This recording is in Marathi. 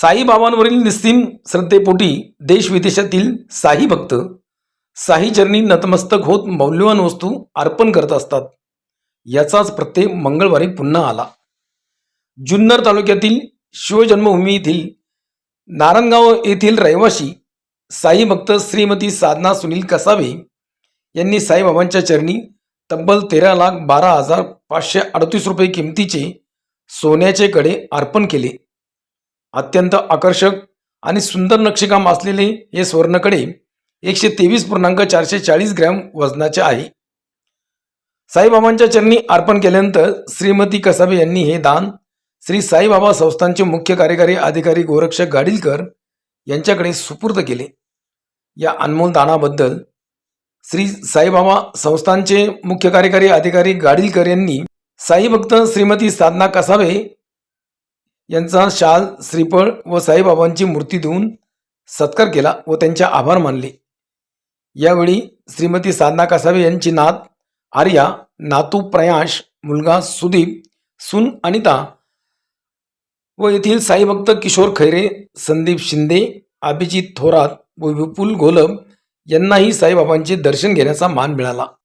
साईबाबांवरील निस्तीम श्रद्धेपोटी देशविदेशातील साई भक्त साई चरणी नतमस्तक होत मौल्यवान वस्तू अर्पण करत असतात याचाच प्रत्यय मंगळवारी पुन्हा आला. जुन्नर तालुक्यातील शिवजन्मभूमी येथील नारायणगाव येथील रहिवासी साई भक्त श्रीमती साधना सुनील कसावे यांनी साईबाबांच्या चरणी तब्बल तेरा लाख बारा हजार पाचशे अडतीस रुपये किमतीचे सोन्याचे कडे अर्पण केले. अत्यंत आकर्षक आणि सुंदर नक्षीकाम असलेले हे स्वर्णकडे एकशे तेवीस पूर्णांक चारशे चाळीस ग्रॅम वजनाचे आहे. साईबाबांच्या चरणी अर्पण केल्यानंतर श्रीमती कसाबे यांनी हे दान श्री साईबाबा संस्थांचे मुख्य कार्यकारी अधिकारी गोरक्षक गाडीलकर यांच्याकडे सुपूर्द केले. या अनमोल दानाबद्दल श्री साईबाबा संस्थांचे मुख्य कार्यकारी अधिकारी गाडीलकर यांनी साईभक्त श्रीमती साधना कसाबे यांचा शाल श्रीफळ व साईबाबांची मूर्ती देऊन सत्कार केला व त्यांचे आभार मानले. यावेळी श्रीमती साधना कासावे यांची नात आर्या नातू प्रयाश मुलगा सुदीप सून अनिता व येथील साईभक्त किशोर खैरे संदीप शिंदे अभिजित थोरात व विपुल घोलप यांनाही साईबाबांचे दर्शन घेण्याचा मान मिळाला.